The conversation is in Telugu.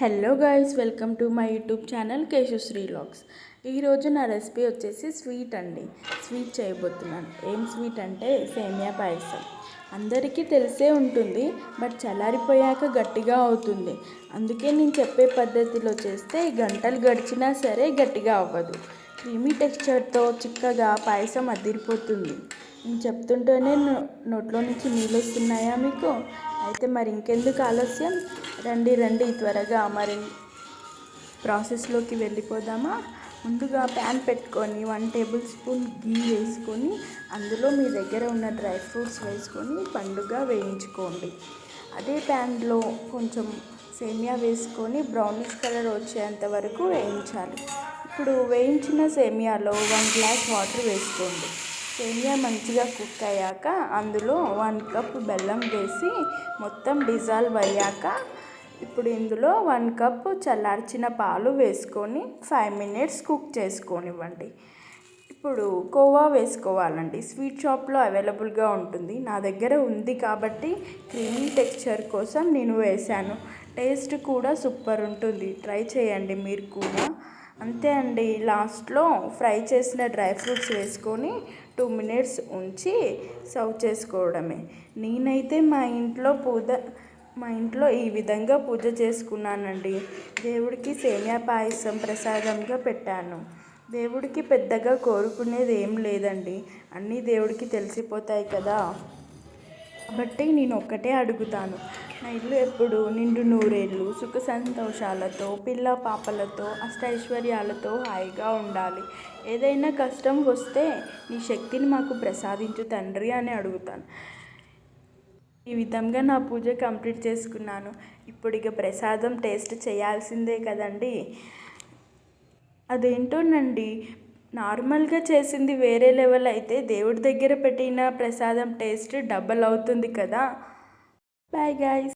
Hello guys welcome to my YouTube channel Keshusri logs ఈరోజు నా రెసిపీ వచ్చేసి స్వీట్ అండి. స్వీట్ చేయబోతున్నాను. ఏం స్వీట్ అంటే సేమియా పాయసం. అందరికీ తెలిసే ఉంటుంది బట్ చల్లారిపోయాక గట్టిగా అవుతుంది. అందుకే నేను చెప్పే పద్ధతిలో చేస్తే గంటలు గడిచినా సరే గట్టిగా అవ్వదు. క్రీమీ టెక్స్చర్తో చిక్కగా పాయసం అదిరిపోతుంది. నేను చెప్తుంటేనే నోట్లో నుంచి నీళ్ళు వస్తున్నాయా మీకు? అయితే మరి ఇంకెందుకు ఆలస్యం? రండి రండి త్వరగా మరి ప్రాసెస్లోకి వెళ్ళిపోదామా? ముందుగా ప్యాన్ పెట్టుకొని వన్ టేబుల్ స్పూన్ గీ వేసుకొని అందులో మీ దగ్గర ఉన్న డ్రై ఫ్రూట్స్ వేసుకొని పండుగ వేయించుకోండి. అదే ప్యాన్లో కొంచెం సేమియా వేసుకొని బ్రౌనిష్ కలర్ వచ్చేంత వరకు వేయించాలి. ఇప్పుడు వేయించిన సేమియాలో వన్ గ్లాస్ వాటర్ వేసుకోండి. సేమియా మంచిగా కుక్ అయ్యాక అందులో వన్ కప్ బెల్లం వేసి మొత్తం డిజాల్వ్ అయ్యాక ఇప్పుడు ఇందులో వన్ కప్ చల్లార్చిన పాలు వేసుకొని ఫైవ్ మినిట్స్ కుక్ చేసుకోనివ్వండి. ఇప్పుడు కోవా వేసుకోవాలండి. స్వీట్ షాప్లో అవైలబుల్గా ఉంటుంది. నా దగ్గర ఉంది కాబట్టి క్రీమీ టెక్స్చర్ కోసం నేను వేశాను. టేస్ట్ కూడా సూపర్ ఉంటుంది. ట్రై చేయండి మీరు కూడా. అంతే అండి. లాస్ట్లో ఫ్రై చేసిన డ్రై ఫ్రూట్స్ వేసుకొని టూ మినిట్స్ ఉంచి సర్వ్ చేసుకోవడమే. నేనైతే మా ఇంట్లో పూజ మా ఇంట్లో ఈ విధంగా పూజ చేసుకున్నానండి. దేవుడికి సేమియా పాయసం ప్రసాదంగా పెట్టాను. దేవుడికి పెద్దగా కోరుకునేది ఏం లేదండి. అన్నీ దేవుడికి తెలిసిపోతాయి కదా. కాబట్టి నేను ఒక్కటే అడుగుతాను. నా ఇల్లు ఎప్పుడు నిండు నూరేళ్ళు సుఖ సంతోషాలతో పిల్ల పాపలతో అష్టైశ్వర్యాలతో హాయిగా ఉండాలి. ఏదైనా కష్టం వస్తే నీ శక్తిని మాకు ప్రసాదించు తండ్రి అని అడుగుతాను. ఈ విధంగా నా పూజ కంప్లీట్ చేసుకున్నాను. ఇప్పుడు ఇక ప్రసాదం టేస్ట్ చేయాల్సిందే కదండి. అదేంటోనండి? నార్మల్గా చేసింది వేరే లెవెల్ అయితే దేవుడి దగ్గర పెట్టిన ప్రసాదం టేస్ట్ డబల్ అవుతుంది కదా. Bye guys.